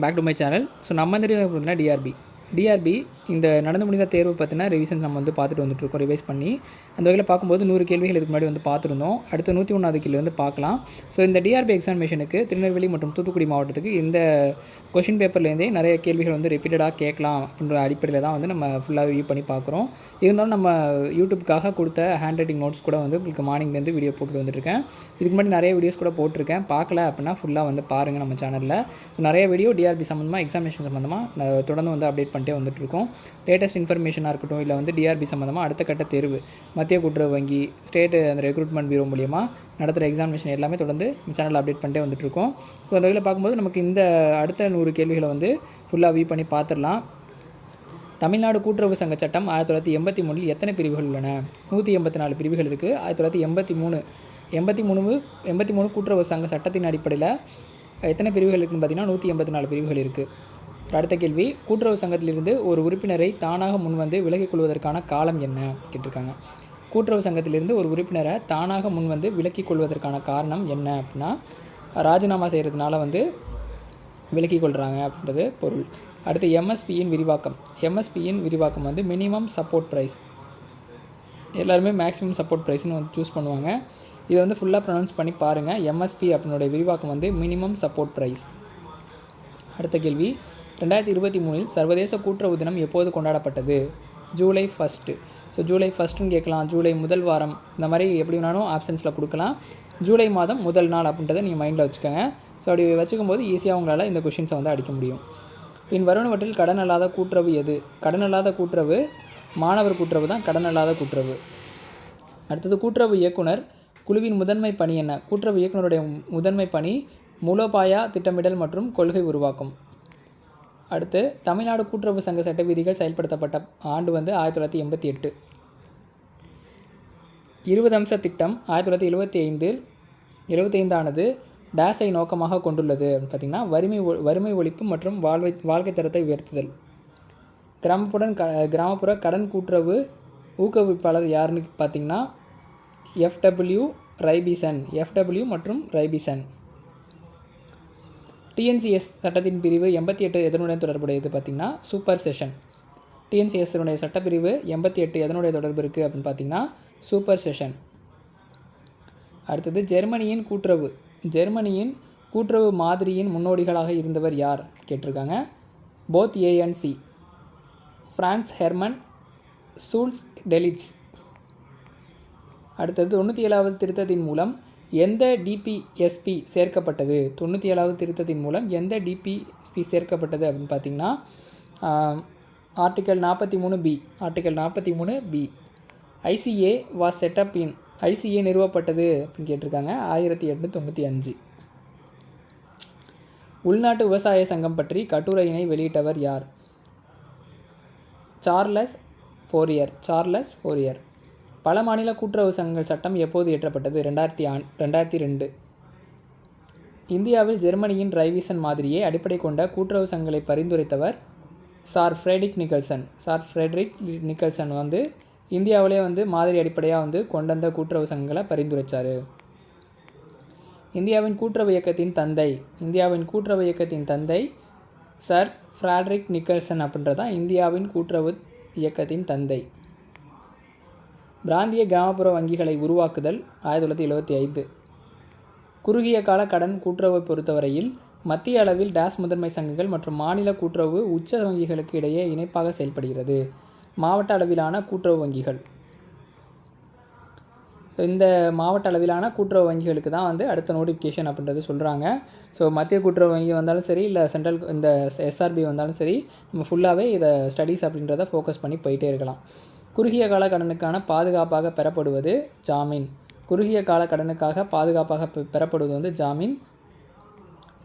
Back to my channel so நம்ம இந்த பார்த்தீங்கன்னா டிஆர்பி டிஆர்பி இந்த நடந்து முடிந்த தேர்வு பார்த்தீங்கன்னா ரிவிஷன் நம்ம வந்து பார்த்துட்டு வந்துட்டுருக்கோம் ரிவைஸ் பண்ணி. அந்த வகையில் பார்க்கும்போது நூறு கேள்விகள் இதுக்கு முன்னாடி வந்து பார்த்துருந்தோம். அடுத்து நூற்றி ஒன்றாவது கேள்வி வந்து பார்க்கலாம். ஸோ இந்த டிஆர்பி எக்ஸாமினேஷனுக்கு திருநெல்வேலி மற்றும் தூத்துக்குடி மாவட்டத்துக்கு இந்த கொஷின் பேப்பர்லேருந்தே நிறைய கேள்விகள் வந்து ரிப்பீட்டடாக கேட்கலாம் அப்படின்ற அடிப்படையில் தான் வந்து நம்ம ஃபுல்லாக வியூ பண்ணி பார்க்குறோம். இருந்தாலும் நம்ம யூடியூப்காக கொடுத்த ஹேண்ட் ரைட்டிங் நோட்ஸ் கூட வந்து உங்களுக்கு மார்னிங்லேருந்து வீடியோ போட்டு வந்துருக்கேன் இதுக்கு முன்னாடி நிறைய வீடியோஸ் கூட போட்டிருக்கேன். பார்க்கல அப்படின்னா ஃபுல்லாக வந்து பாருங்கள் நம்ம சேனலில் ஸோ நிறைய வீடியோ டிஆர்பி சம்மந்தமாக எக்ஸாமினேஷன் சம்மந்தமாக தொடர்ந்து வந்து அப்டேட் பண்ணிட்டே வந்துட்டுருக்கோம். லேட்டஸ்ட் இன்ஃபர்மேஷனாக இருக்கட்டும் இல்லை வந்து டிஆர்பி சம்மந்தமாக அடுத்த கட்ட தேர்வு மத்திய கூட்டுறவு வங்கி ஸ்டேட் அந்த ரெக்ரூட்மெண்ட் பியூரோ மூலியமாக நடத்துகிற எக்ஸாமினேஷன் எல்லாமே தொடர்ந்து சேனலில் அப்டேட் பண்ணிட்டே வந்துட்டுருக்கோம். ஸோ அந்த வகையில் பார்க்கும்போது நமக்கு இந்த அடுத்த நூறு கேள்விகளை வந்து ஃபுல்லாக வியூ பண்ணி பார்த்துடலாம் தமிழ்நாடு கூட்டுறவு சங்க சட்டம் ஆயிரத்தி தொள்ளாயிரத்தி எண்பத்தி மூணில் எத்தனை பிரிவுகள் உள்ளன? நூற்றி எண்பத்தி நாலு பிரிவுகள் இருக்குது ஆயிரத்தி தொள்ளாயிரத்தி எண்பத்தி மூணு எண்பத்தி மூணு எண்பத்தி மூணு கூட்டுறவு சங்க சட்டத்தின் அடிப்படையில் எத்தனை பிரிவுகள் இருக்குன்னு பார்த்தீங்கன்னா நூற்றி எண்பத்தி நாலு பிரிவுகள் இருக்குது அடுத்த கேள்வி கூட்டுறவு சங்கத்திலிருந்து ஒரு உறுப்பினரை தானாக முன்வந்து விலகிக் கொள்வதற்கான காலம் என்ன? கேட்டிருக்காங்க. கூட்டுறவு சங்கத்திலிருந்து ஒரு உறுப்பினரை தானாக முன்வந்து விலக்கிக் கொள்வதற்கான காரணம் என்ன அப்படின்னா ராஜினாமா செய்கிறதுனால வந்து விலக்கிக் கொள்கிறாங்க அப்படின்றது பொருள். அடுத்து எம்எஸ்பியின் விரிவாக்கம். எம்எஸ்பியின் விரிவாக்கம் வந்து மினிமம் சப்போர்ட் ப்ரைஸ் எல்லாருமே மேக்ஸிமம் சப்போர்ட் ப்ரைஸ்னு வந்து சூஸ் பண்ணுவாங்க. இதை வந்து ஃபுல்லாக ப்ரொனவுன்ஸ் பண்ணி பாருங்கள் எம்எஸ்பி அப்படின்னுடைய விரிவாக்கம் வந்து மினிமம் சப்போர்ட் ப்ரைஸ் அடுத்த கேள்வி ரெண்டாயிரத்தி இருபத்தி மூணில் சர்வதேச கூட்டுறவு தினம் எப்போது கொண்டாடப்பட்டது? ஜூலை ஃபஸ்ட்டு ஸோ ஜூலை ஃபஸ்ட்டுன்னு கேட்கலாம். ஜூலை முதல் வாரம். இந்த மாதிரி எப்படி வேணாலும் ஆப்ஷன்ஸில் கொடுக்கலாம். ஜூலை மாதம் முதல் நாள் அப்படின்றத நீங்கள் மைண்டில் வச்சுக்கோங்க. ஸோ அப்படி வச்சுக்கும் போது ஈஸியாக உங்களால் இந்த கொஷின்ஸை வந்து அடிக்க முடியும். பின் வருவனவற்றில் கடன் அல்லாத கூட்டுறவு எது? கடன் அல்லாத கூட்டுறவு மாணவர் கூட்டுறவு தான் கடன் அல்லாத கூட்டுறவு. அடுத்தது கூட்டுறவு இயக்குனர் குழுவின் முதன்மை பணி என்ன? கூட்டுறவு இயக்குனருடைய முதன்மை பணி மூலோபாயா திட்டமிடல் மற்றும் கொள்கை உருவாக்கும். அடுத்து தமிழ்நாடு கூட்டுறவு சங்க சட்ட விதிகள் செயல்படுத்தப்பட்ட ஆண்டு வந்து ஆயிரத்தி தொள்ளாயிரத்தி எண்பத்தி எட்டு. இருபது அம்ச திட்டம் ஆயிரத்தி தொள்ளாயிரத்தி எழுபத்தி ஐந்தில் எழுபத்தைந்தானது டேஸை நோக்கமாக கொண்டுள்ளது. பார்த்திங்கன்னா வறுமை ஒ- வறுமை ஒழிப்பு மற்றும் வாழ்வை வாழ்க்கை தரத்தை உயர்த்துதல். கிராமப்புடன் க கிராமப்புற கடன் கூட்டுறவு ஊக்குவிப்பாளர் யாருன்னு பார்த்திங்கன்னா எஃப்டபிள்யூ ரைபிசன் எஃப்டபிள்யூ மற்றும் ரைபிசன். டிஎன்சிஎஸ் சட்டத்தின் பிரிவு எண்பத்தி எட்டு எதனுடன் தொடர்புடையது பார்த்திங்கன்னா சூப்பர் செஷன் டிஎன்சிஎஸ்னுடைய சட்டப்பிரிவு எண்பத்தி எட்டு எதனுடைய தொடர்பு இருக்குது அப்படின்னு பார்த்தீங்கன்னா சூப்பர் செஷன் அடுத்தது ஜெர்மனியின் கூட்டுறவு. ஜெர்மனியின் கூட்டுறவு மாதிரியின் முன்னோடிகளாக இருந்தவர் யார் கேட்டிருக்காங்க? Both A and C Franz Hermann Schulze Delitzsch அடுத்தது தொண்ணூற்றி ஏழாவது திருத்தத்தின் மூலம் எந்த டிபிஎஸ்பி சேர்க்கப்பட்டது? தொண்ணூற்றி ஏழாவது திருத்தத்தின் மூலம் எந்த டிபிஎஸ்பி சேர்க்கப்பட்டது அப்படின்னு பார்த்தீங்கன்னா ஆர்டிக்கல் நாற்பத்தி மூணு பி ஆர்டிக்கல் நாற்பத்தி மூணு B ICA was set up in ICA நிறுவப்பட்டது அப்படின்னு கேட்டிருக்காங்க ஆயிரத்தி எட்நூத்தி தொண்ணூற்றி அஞ்சு. உள்நாட்டு விவசாய சங்கம் பற்றி கட்டுரையினை வெளியிட்டவர் யார்? Charles Fourier Charles Fourier. பல மாநில கூட்டுறவு சங்கங்கள் சட்டம் எப்போது இயற்றப்பட்டது? ரெண்டாயிரத்தி ஆண் ரெண்டாயிரத்தி ரெண்டு. இந்தியாவில் ஜெர்மனியின் ரைவிசன் மாதிரியை அடிப்படை கொண்ட கூட்டுறவு சங்கங்களை பரிந்துரைத்தவர் sir Frederick Nicholson. Sir Frederick Nicholson வந்து இந்தியாவிலே வந்து மாதிரி அடிப்படையாக வந்து கொண்டந்த கூட்டுறவு சங்கங்களை பரிந்துரைச்சார். இந்தியாவின் கூட்டுறவு இயக்கத்தின் தந்தை இந்தியாவின் கூட்டுறவு இயக்கத்தின் தந்தை சர் ஃப்ராட்ரிக் நிக்கல்சன் அப்படின்றதான் இந்தியாவின் கூட்டுறவு இயக்கத்தின் தந்தை. பிராந்திய கிராமப்புற வங்கிகளை உருவாக்குதல் ஆயிரத்தி தொள்ளாயிரத்தி எழுபத்தி ஐந்து. குறுகிய கால கடன் கூட்டுறவை பொறுத்தவரையில் மத்திய அளவில் டாஸ் முதன்மை சங்கங்கள் மற்றும் மாநில கூட்டுறவு உச்ச வங்கிகளுக்கு இடையே இணைப்பாக செயல்படுகிறது. மாவட்ட அளவிலான கூட்டுறவு வங்கிகள். ஸோ இந்த மாவட்ட அளவிலான கூட்டுறவு வங்கிகளுக்கு தான் வந்து அடுத்த நோட்டிஃபிகேஷன் அப்படின்றது சொல்கிறாங்க ஸோ மத்திய கூட்டுறவு வங்கி வந்தாலும் சரி இல்லை சென்ட்ரல் இந்த எஸ்ஆர்பி வந்தாலும் சரி நம்ம ஃபுல்லாகவே இதை ஸ்டடீஸ் அப்படின்றத ஃபோக்கஸ் பண்ணி போயிட்டே இருக்கலாம். குறுகிய கால கடனுக்கான பாதுகாப்பாக பெறப்படுவது ஜாமீன். குறுகிய கால கடனுக்காக பாதுகாப்பாக பெ- பெறப்படுவது வந்து ஜாமீன்.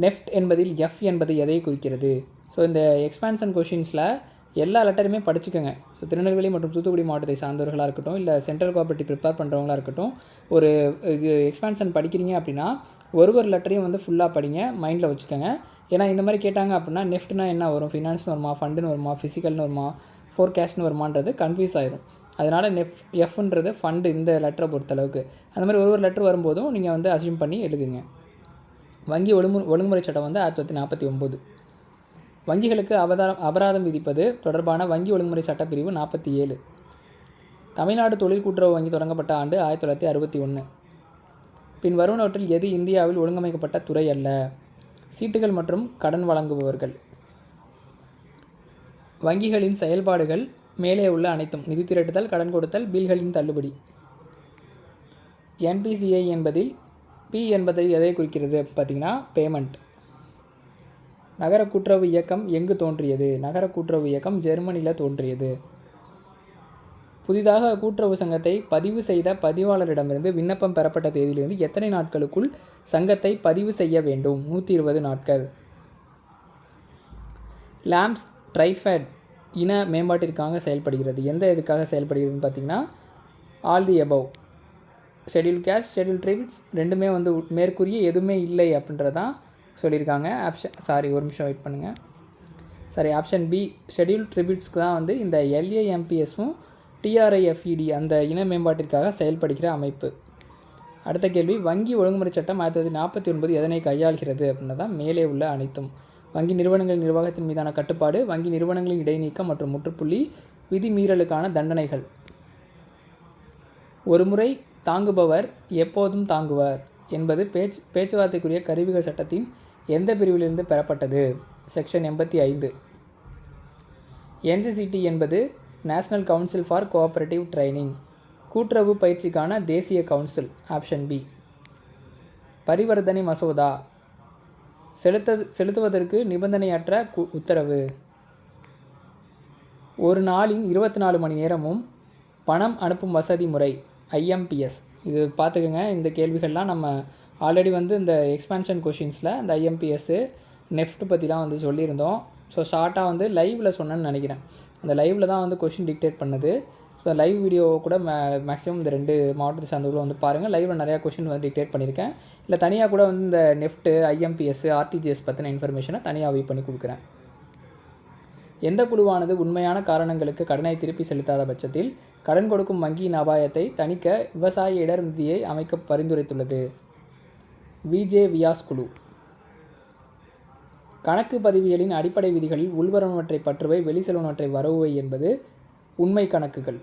நெஃப்ட் என்பதில் எஃப் என்பது எதை குறிக்கிறது? ஸோ இந்த எக்ஸ்பான்ஷன் கொஷின்ஸில் எல்லா லெட்டருமே படிச்சுக்கோங்க. ஸோ திருநெல்வேலி மற்றும் தூத்துக்குடி மாவட்டத்தை சார்ந்தவர்களாக இருக்கட்டும் இல்லை சென்ட்ரல் கோஆபரேட்டிவ் ப்ரிப்பேர் பண்ணுறவங்களா இருக்கட்டும் ஒரு இது எக்ஸ்பான்ஷன் படிக்கிறீங்க அப்படின்னா ஒரு ஒரு லெட்டரையும் வந்து ஃபுல்லாக படிங்க மைண்டில் வச்சுக்கோங்க. ஏன்னா இந்த மாதிரி கேட்டாங்க அப்படின்னா நெஃப்ட்னா என்ன வரும்? ஃபினான்ஸ்னு வருமா? ஃபண்டுன்னு வருமா? ஃபிசிக்கல்னு வருமா? ஃபோர்காஸ்ட்னு வருமான்றது கன்ஃபியூஸ் ஆயிரும். அதனால் நெஃப் எஃப்ன்றது ஃபண்டு இந்த லெட்டரை பொறுத்தளவுக்கு. அந்த மாதிரி ஒரு ஒரு லெட்டர் வரும்போதும் நீங்கள் வந்து அசியூம் பண்ணி எழுதுங்க. வங்கி ஒழுங்கு ஒழுங்குமுறை சட்டம் வந்து ஆயிரத்தி தொள்ளாயிரத்தி நாற்பத்தி ஒம்பது. வங்கிகளுக்கு அபதாரம் அபராதம் விதிப்பது தொடர்பான வங்கி ஒழுங்குமுறை சட்டப்பிரிவு நாற்பத்தி ஏழு. தமிழ்நாடு தொழில் கூட்டுறவு வங்கி தொடங்கப்பட்ட ஆண்டு ஆயிரத்தி தொள்ளாயிரத்தி அறுபத்தி ஒன்று பின் வருவனவற்றில் எது இந்தியாவில் ஒழுங்கமைக்கப்பட்ட துறை அல்ல? சீட்டுகள் மற்றும் கடன் வழங்குபவர்கள். வங்கிகளின் செயல்பாடுகள் மேலே உள்ள அனைத்தும். நிதி திரட்டுதல் கடன் கொடுத்தல் பில்களின் தள்ளுபடி. என்பிசிஐ என்பதில் பி என்பதை எதை குறிக்கிறது பார்த்திங்கன்னா பேமெண்ட் நகர கூட்டுறவு இயக்கம் எங்கு தோன்றியது? நகர கூட்டுறவு இயக்கம் ஜெர்மனியில் தோன்றியது. புதிதாக கூட்டுறவு சங்கத்தை பதிவு செய்த பதிவாளரிடமிருந்து விண்ணப்பம் பெறப்பட்ட தேதியிலிருந்து எத்தனை நாட்களுக்குள் சங்கத்தை பதிவு செய்ய வேண்டும்? நூற்றி இருபது நாட்கள். லேம்ப்ஸ் ட்ரைஃபேட் இன மேம்பாட்டிற்காக செயல்படுகிறது. எந்த இதுக்காக செயல்படுகிறதுன்னு பார்த்தீங்கன்னா all the above. Schedule caste schedule tribes ரெண்டுமே வந்து உட்- மேற்கூறிய எதுவுமே இல்லை அப்படின்றதான் சொல்லியிருக்காங்க. ஆப்ஷன் சாரி ஒரு நிமிஷம் வெயிட் பண்ணுங்கள் சாரி ஆப்ஷன் பி ஷெடியூல் ட்ரிபியூட்ஸ்க்கு தான் வந்து இந்த எல்ஏஎம்பிஎஸும் டிஆர்ஐஎஃப்இடி அந்த இன மேம்பாட்டிற்காக செயல்படுகிற அமைப்பு. அடுத்த கேள்வி வங்கி ஒழுங்குமுறை சட்டம் ஆயிரத்தி தொள்ளாயிரத்தி நாற்பத்தி ஒன்பது எதனை கையாள்கிறது அப்படின்னா தான் மேலே உள்ள அனைத்தும். வங்கி நிறுவனங்கள் நிர்வாகத்தின் மீதான கட்டுப்பாடு வங்கி நிறுவனங்களின் இடைநீக்கம் மற்றும் முற்றுப்புள்ளி விதிமீறலுக்கான தண்டனைகள். ஒருமுறை தாங்குபவர் எப்போதும் தாங்குவர் என்பது பேச்சு பேச்சுவார்த்தைக்குரிய கருவிகள் சட்டத்தின் எந்த பிரிவிலிருந்து பெறப்பட்டது? செக்ஷன் எண்பத்தி ஐந்து. என்சிசிடி என்பது national council for cooperative training. கூட்டுறவு பயிற்சிக்கான தேசிய கவுன்சில் ஆப்ஷன் பி. பரிவர்த்தனை மசோதா செலுத்த செலுத்துவதற்கு நிபந்தனையற்ற கு- உத்தரவு. ஒரு நாளின் இருபத்தி நாலு மணி நேரமும் பணம் அனுப்பும் வசதி முறை ஐஎம்பிஎஸ் இது பார்த்துக்கோங்க. இந்த கேள்விகள்லாம் நம்ம ஆல்ரெடி வந்து இந்த எக்ஸ்பேன்ஷன் கொஷின்ஸில் இந்த ஐஎம்பிஎஸ்ஸு நெஃப்ட் பற்றிலாம் வந்து சொல்லியிருந்தோம். ஸோ ஷார்ட்டாக வந்து லைவில் சொன்னேன்னு நினைக்கிறேன். அந்த லைவில் தான் வந்து கொஷின் டிக்டேட் பண்ணது. ஸோ லைவ் வீடியோ கூட மே மேக்ஸிமம் இந்த ரெண்டு மாவட்டத்தை சார்ந்தவங்களும் வந்து பாருங்கள் லைவில் நிறையா கொஷின் வந்து டிக்டேட் பண்ணியிருக்கேன். இல்லை தனியாக கூட வந்து இந்த நெஃப்ட்டு ஐஎம்பிஎஸ் ஆர்டிஜிஎஸ் பற்றின இன்ஃபர்மேஷனை தனியாக வெயிட் பண்ணி கொடுக்குறேன். எந்த குழுவானது உண்மையான காரணங்களுக்கு கடனை திருப்பி செலுத்தாத பட்சத்தில் கடன் கொடுக்கும் வங்கியின் அபாயத்தை தணிக்க விவசாய இடர் நிதியை அமைக்க பரிந்துரைத்துள்ளது? விஜே வியாஸ் குழு. கணக்கு பதிவியலின் அடிப்படை விதிகளில் உள்வருவனவற்றை பற்றுவை வெளிசெல்வனவற்றை வரவுவை என்பது உண்மை கணக்குகள்.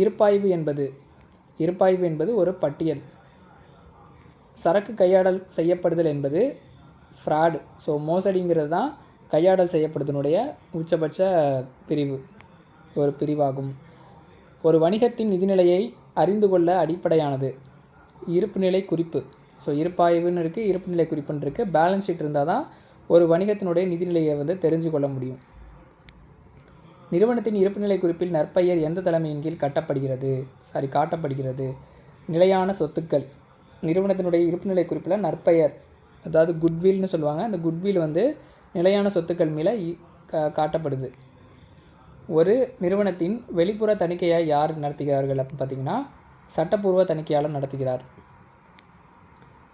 இருப்பாய்வு என்பது இருப்பாய்வு என்பது ஒரு பட்டியல். சரக்கு கையாடல் செய்யப்படுதல் என்பது ஃப்ராடு ஸோ மோசடிங்கிறது தான் கையாடல் செய்யப்படுதனுடைய உச்சபட்ச பிரிவு ஒரு பிரிவாகும். ஒரு வணிகத்தின் நிதிநிலையை அறிந்து கொள்ள அடிப்படையானது. இருப்புநிலை குறிப்பு. ஸோ இருப்பாய்வுன்னு இருக்குது இருப்புநிலை குறிப்புன்னு இருக்குது பேலன்ஸ் ஷீட் இருந்தால் தான் ஒரு வணிகத்தினுடைய நிதிநிலையை வந்து தெரிஞ்சு கொள்ள முடியும். நிறுவனத்தின் இருப்புநிலை குறிப்பில் நற்பெயர் எந்த தலைமையின் கீழ் கட்டப்படுகிறது? சாரி காட்டப்படுகிறது. நிலையான சொத்துக்கள். நிறுவனத்தினுடைய இருப்புநிலை குறிப்பில் நற்பெயர். அதாவது குட்வில்னு சொல்லுவாங்க. அந்த குட்வில் வந்து நிலையான சொத்துக்கள் மேலே இ- கா- காட்டப்படுது. ஒரு நிறுவனத்தின் வெளிப்புற தணிக்கையாக யார் நடத்துகிறார்கள் அப்படின்னு பார்த்தீங்கன்னா சட்டப்பூர்வ தணிக்கையாளர் நடத்துகிறார்.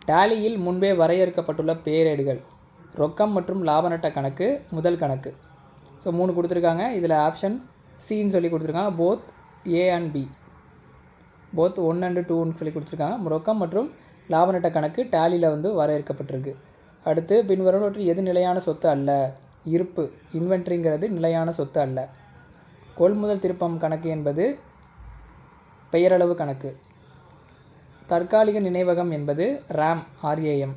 டேலியில் முன்பே வரையறுக்கப்பட்டுள்ள பேரேடுகள். ரொக்கம் மற்றும் லாப நட்ட கணக்கு முதல் கணக்கு. ஸோ மூணு கொடுத்துருக்காங்க. இதில் ஆப்ஷன் சின்னு சொல்லி கொடுத்துருக்காங்க. Both A and B both one and டூன்னு சொல்லி கொடுத்துருக்காங்க. ரொக்கம் மற்றும் லாப நட்ட கணக்கு டேலியில் வந்து வரையறுக்கப்பட்டிருக்கு. அடுத்து பின்வருவனவற்றில் எது நிலையான சொத்து அல்ல? இருப்பு. இன்வென்ட்ரிங்கிறது நிலையான சொத்து அல்ல. கொள்முதல் திருப்பம் கணக்கு என்பது பெயரளவு கணக்கு. தற்காலிக நினைவகம் என்பது ரேம் ஆர்ஏஎம்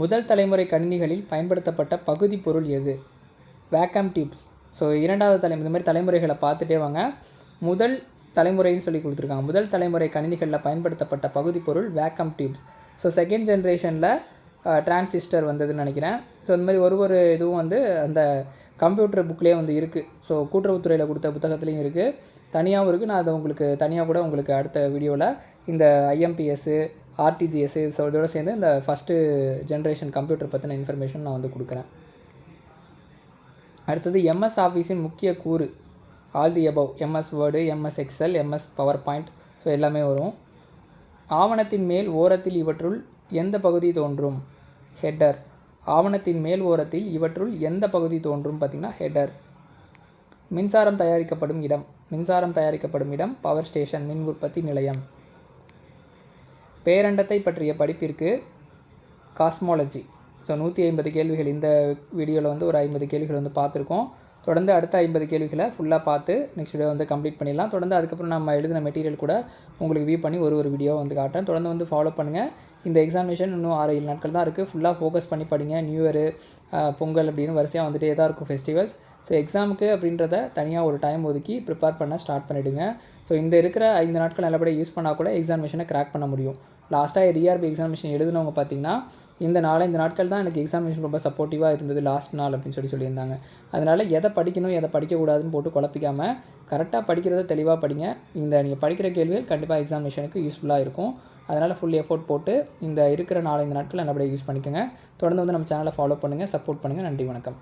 முதல் தலைமுறை கணினிகளில் பயன்படுத்தப்பட்ட பகுதி பொருள் எது? வேக்கம் டியூப்ஸ் ஸோ இரண்டாவது தலைமுறை இந்த மாதிரி தலைமுறைகளை பார்த்துட்டே வாங்க. முதல் தலைமுறைன்னு சொல்லி கொடுத்துருக்காங்க. முதல் தலைமுறை கணினிகளில் பயன்படுத்தப்பட்ட பகுதி பொருள் வேக்கம் டியூப்ஸ் ஸோ செகண்ட் ஜென்ரேஷனில் டிரான்சிஸ்டர் வந்ததுன்னு நினைக்கிறேன். ஸோ இந்த மாதிரி ஒரு ஒரு இதுவும் வந்து அந்த கம்ப்யூட்டர் புக்லேயே வந்து இருக்குது ஸோ கூட்டுறவுத்துறையில் கொடுத்த புத்தகத்துலேயும் இருக்குது தனியாகவும் இருக்குது நான் அதை உங்களுக்கு தனியாக கூட உங்களுக்கு அடுத்த வீடியோவில் இந்த ஐஎம்பிஎஸ்ஸு ஆர்டிஜிஎஸ்ஸு ஸோ இதோட சேர்ந்து இந்த ஃபஸ்ட்டு ஜென்ரேஷன் கம்ப்யூட்டர் பற்றின இன்ஃபர்மேஷன் நான் வந்து கொடுக்குறேன். அடுத்தது எம்எஸ் ஆஃபீஸின் முக்கிய கூறு. All the above MS Word MS Excel MS PowerPoint so எல்லாமே வரும். ஆவணத்தின் மேல் ஓரத்தில் இவற்றுள் எந்த பகுதி தோன்றும்? ஹெட்டர் ஆவணத்தின் மேல் ஓரத்தில் இவற்றுள் எந்த பகுதி தோன்றும் பார்த்திங்கன்னா ஹெட்டர் மின்சாரம் தயாரிக்கப்படும் இடம். மின்சாரம் தயாரிக்கப்படும் இடம் பவர் ஸ்டேஷன் மின் உற்பத்தி நிலையம். பேரண்டத்தை பற்றிய படிப்பிற்கு காஸ்மாலஜி ஸோ நூற்றி ஐம்பது கேள்விகள் இந்த வீடியோவில் வந்து ஒரு ஐம்பது கேள்விகள் வந்து பார்த்துருக்கோம். தொடர்ந்து அடுத்த ஐம்பது கேள்விகளை ஃபுல்லாக பார்த்து நெக்ஸ்ட் வீடியோ வந்து கம்ப்ளீட் பண்ணிடலாம். தொடர்ந்து அதுக்கப்புறம் நம்ம எழுதின மெட்டீரியல் கூட உங்களுக்கு வியூ பண்ணி ஒரு ஒரு வீடியோ வந்து காட்டுறேன். தொடர்ந்து வந்து ஃபாலோ பண்ணுங்கள் இந்த எக்ஸாமினேஷன் இன்னும் ஆறு ஏழு நாட்கள் தான் இருக்குது ஃபுல்லாக ஃபோக்கஸ் பண்ணி படிங்க. நியூ இயர் பொங்கல் அப்படின்னு வரிசையாக வந்துட்டே தான் இருக்கும் ஃபெஸ்டிவல்ஸ் ஸோ எக்ஸாமுக்கு அப்படின்றத தனியாக ஒரு டைம் ஒதுக்கி ப்ரிப்பேர் பண்ண ஸ்டார்ட் பண்ணிவிடுங்க ஸோ இந்த இருக்கிற ஐந்து நாட்கள் நல்லபடியாக யூஸ் பண்ணால் கூட எக்ஸாமினேஷனை கிராக் பண்ண முடியும். லாஸ்ட்டாக டிஆர்பி எக்ஸாமினேஷன் எழுதினவங்க பார்த்தீங்கன்னா இந்த நாலஞ்சு நாட்கள் தான் எனக்கு எக்ஸாமினேஷன் ரொம்ப சப்போர்ட்டிவாக இருந்தது லாஸ்ட் நாள் அப்படின்னு சொல்லி சொல்லியிருந்தாங்க. அதனால் எதை படிக்கணும் எதை படிக்கக்கூடாதுன்னு போட்டு குழப்பிக்காமல் கரெக்டாக படிக்கிறத தெளிவாக படிங்க. இந்த நீங்கள் படிக்கிற கேள்விகள் கண்டிப்பாக எக்ஸாமினேஷனுக்கு யூஸ்ஃபுல்லாக இருக்கும். அதனால் ஃபுல் எஃபோர்ட் போட்டு இந்த இருக்கிற நாலஞ்சு நாட்கள் நல்லபடியாக யூஸ் பண்ணிக்கோங்க. தொடர்ந்து வந்து நம்ம சேனலை ஃபாலோ பண்ணுங்கள் சப்போர்ட் பண்ணுங்கள் நன்றி வணக்கம்.